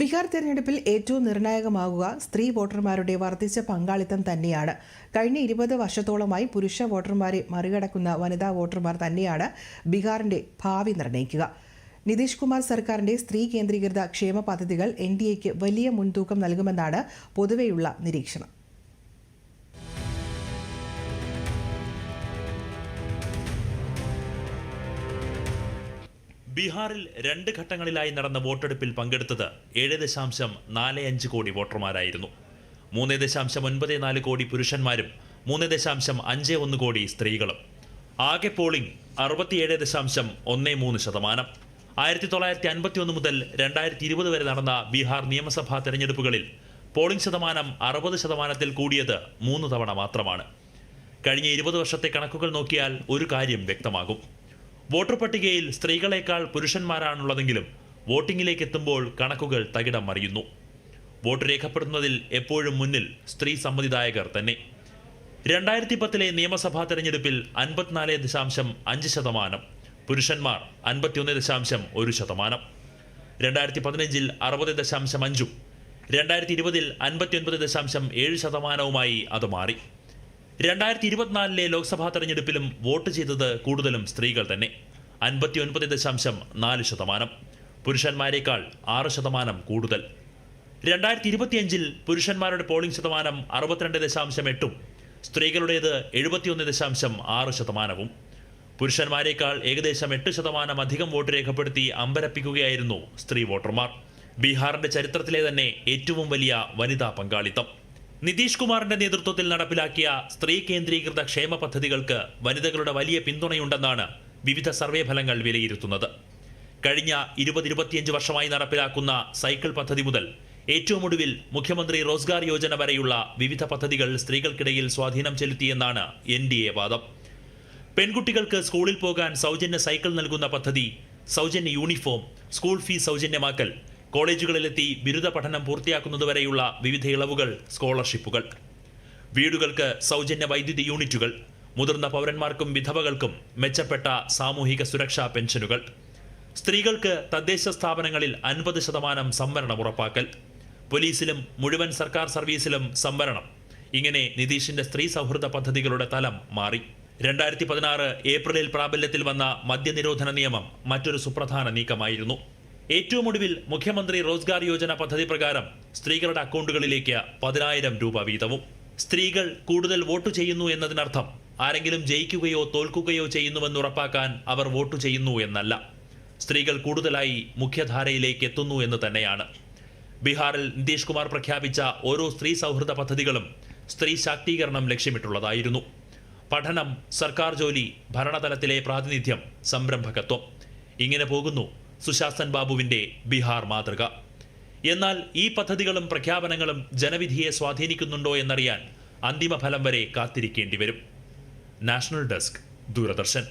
ബീഹാർ തെരഞ്ഞെടുപ്പിൽ ഏറ്റവും നിർണായകമാകുക സ്ത്രീ വോട്ടർമാരുടെ വർദ്ധിച്ച പങ്കാളിത്തം തന്നെയാണ്. കഴിഞ്ഞ ഇരുപത് വർഷത്തോളമായി പുരുഷ വോട്ടർമാരെ മറികടക്കുന്ന വനിതാ വോട്ടർമാർ തന്നെയാണ് ബീഹാറിന്റെ ഭാവി നിർണയിക്കുക. നിതീഷ് കുമാർ സർക്കാരിന്റെ സ്ത്രീ കേന്ദ്രീകൃത ക്ഷേമ പദ്ധതികൾ എൻ ഡി എക്ക് വലിയ മുൻതൂക്കം നൽകുമെന്നാണ് പൊതുവെയുള്ള നിരീക്ഷണം. ബീഹാറിൽ രണ്ട് ഘട്ടങ്ങളിലായി നടന്ന വോട്ടെടുപ്പിൽ പങ്കെടുത്തത് ഏഴ് ദശാംശം നാല് അഞ്ച് കോടി വോട്ടർമാരായിരുന്നു. മൂന്ന് ദശാംശം ഒൻപത് നാല് കോടി പുരുഷന്മാരും മൂന്ന് ദശാംശം അഞ്ച് ഒന്ന് കോടി സ്ത്രീകളും. ആകെ പോളിംഗ് അറുപത്തിയേഴ് ദശാംശം ഒന്ന് മൂന്ന് ശതമാനം. ആയിരത്തി തൊള്ളായിരത്തി അൻപത്തി ഒന്ന് മുതൽ രണ്ടായിരത്തി ഇരുപത് വരെ നടന്ന ബീഹാർ നിയമസഭാ തെരഞ്ഞെടുപ്പുകളിൽ പോളിംഗ് ശതമാനം അറുപത് ശതമാനത്തിൽ കൂടിയത് മൂന്ന് തവണ മാത്രമാണ്. കഴിഞ്ഞ ഇരുപത് വർഷത്തെ കണക്കുകൾ നോക്കിയാൽ ഒരു കാര്യം വ്യക്തമാകും. വോട്ടർ പട്ടികയിൽ സ്ത്രീകളെക്കാൾ പുരുഷന്മാരാണുള്ളതെങ്കിലും വോട്ടിംഗിലേക്ക് എത്തുമ്പോൾ കണക്കുകൾ തകിടം മറിയുന്നു. വോട്ട് രേഖപ്പെടുത്തുന്നതിൽ എപ്പോഴും മുന്നിൽ സ്ത്രീ സമ്മതിദായകർ തന്നെ. രണ്ടായിരത്തി പത്തിലെ നിയമസഭാ തെരഞ്ഞെടുപ്പിൽ അൻപത്തിനാല് ദശാംശം അഞ്ച് ശതമാനം പുരുഷന്മാർ അൻപത്തിയൊന്ന് ദശാംശം ഒരു ശതമാനം. രണ്ടായിരത്തി പതിനഞ്ചിൽ അറുപത് ദശാംശം അഞ്ചും രണ്ടായിരത്തി ഇരുപതിൽ അൻപത്തിയൊൻപത് ദശാംശം ഏഴ് ശതമാനവുമായി അത് മാറി. രണ്ടായിരത്തി ഇരുപത്തിനാലിലെ ലോക്സഭാ തെരഞ്ഞെടുപ്പിലും വോട്ട് ചെയ്തത് കൂടുതലും സ്ത്രീകൾ തന്നെ. അൻപത്തിയൊൻപത് ദശാംശം നാല് ശതമാനം. പുരുഷന്മാരെക്കാൾ ആറ് ശതമാനം കൂടുതൽ. രണ്ടായിരത്തി ഇരുപത്തിയഞ്ചിൽ പുരുഷന്മാരുടെ പോളിംഗ് ശതമാനം അറുപത്തിരണ്ട് ദശാംശം എട്ടും സ്ത്രീകളുടേത് എഴുപത്തിയൊന്ന് ദശാംശം ആറ് ശതമാനവും. പുരുഷന്മാരെക്കാൾ ഏകദേശം എട്ട് ശതമാനം അധികം വോട്ട് രേഖപ്പെടുത്തി അമ്പരപ്പിക്കുകയായിരുന്നു സ്ത്രീ വോട്ടർമാർ. ബീഹാറിന്റെ ചരിത്രത്തിലെ തന്നെ ഏറ്റവും വലിയ വനിതാ പങ്കാളിത്തം. നിതീഷ് കുമാറിന്റെ നേതൃത്വത്തിൽ നടപ്പിലാക്കിയ സ്ത്രീ കേന്ദ്രീകൃത ക്ഷേമ പദ്ധതികൾക്ക് വനിതകളുടെ വലിയ പിന്തുണയുണ്ടെന്നാണ് വിവിധ സർവേ ഫലങ്ങൾ വിലയിരുത്തുന്നത്. കഴിഞ്ഞ ഇരുപത് ഇരുപത്തിയഞ്ച് വർഷമായി നടപ്പിലാക്കുന്ന സൈക്കിൾ പദ്ധതി മുതൽ ഏറ്റവും ഒടുവിൽ മുഖ്യമന്ത്രി റോസ്ഗാർ യോജന വരെയുള്ള വിവിധ പദ്ധതികൾ സ്ത്രീകൾക്കിടയിൽ സ്വാധീനം ചെലുത്തിയെന്നാണ് എൻ ഡി എ വാദം. പെൺകുട്ടികൾക്ക് സ്കൂളിൽ പോകാൻ സൗജന്യ സൈക്കിൾ നൽകുന്ന പദ്ധതി സൗജന്യ യൂണിഫോം സ്കൂൾ ഫീസ് സൗജന്യമാക്കൽ കോളേജുകളിലെത്തി ബിരുദ പഠനം പൂർത്തിയാക്കുന്നതുവരെയുള്ള വിവിധ ഇളവുകൾ സ്കോളർഷിപ്പുകൾ. വീടുകൾക്ക് സൗജന്യ വൈദ്യുതി യൂണിറ്റുകൾ മുതിർന്ന പൗരന്മാർക്കും വിധവകൾക്കും മെച്ചപ്പെട്ട സാമൂഹിക സുരക്ഷാ പെൻഷനുകൾ. സ്ത്രീകൾക്ക് തദ്ദേശ സ്ഥാപനങ്ങളിൽ അൻപത് ശതമാനം സംവരണം ഉറപ്പാക്കൽ. പോലീസിലും മുഴുവൻ സർക്കാർ സർവീസിലും സംവരണം. ഇങ്ങനെ നിതീഷിന്റെ സ്ത്രീ സൗഹൃദ പദ്ധതികളുടെ തലം മാറി. രണ്ടായിരത്തി പതിനാറ് ഏപ്രിലിൽ പ്രാബല്യത്തിൽ വന്ന മദ്യനിരോധന നിയമം മറ്റൊരു സുപ്രധാന നീക്കമായിരുന്നു. ഏറ്റവും ഒടുവിൽ മുഖ്യമന്ത്രി റോസ്ഗാർ യോജന പദ്ധതി പ്രകാരം സ്ത്രീകളുടെ അക്കൗണ്ടുകളിലേക്ക് പതിനായിരം രൂപ വീതവും. സ്ത്രീകൾ കൂടുതൽ വോട്ട് ചെയ്യുന്നു എന്നതിനർത്ഥം ആരെങ്കിലും ജയിക്കുകയോ തോൽക്കുകയോ ചെയ്യുന്നുവെന്ന് ഉറപ്പാക്കാൻ അവർ വോട്ട് ചെയ്യുന്നു എന്നല്ല. സ്ത്രീകൾ കൂടുതലായി മുഖ്യധാരയിലേക്ക് എത്തുന്നു എന്ന് തന്നെയാണ്. ബീഹാറിൽ നിതീഷ് കുമാർ പ്രഖ്യാപിച്ച ഓരോ സ്ത്രീ സൗഹൃദ പദ്ധതികളും സ്ത്രീ ശാക്തീകരണം ലക്ഷ്യമിട്ടുള്ളതായിരുന്നു. പഠനം സർക്കാർ ജോലി ഭരണതലത്തിലെ പ്രാതിനിധ്യം സംരംഭകത്വം. ഇങ്ങനെ പോകുന്നു സുശാസൻ ബാബുവിന്റെ ബീഹാർ മാതൃക. എന്നാൽ ഈ പദ്ധതികളും പ്രഖ്യാപനങ്ങളും ജനവിധിയെ സ്വാധീനിക്കുന്നുണ്ടോ എന്നറിയാൻ അന്തിമ ഫലം വരെ കാത്തിരിക്കേണ്ടി വരും. National desk Doordarshan.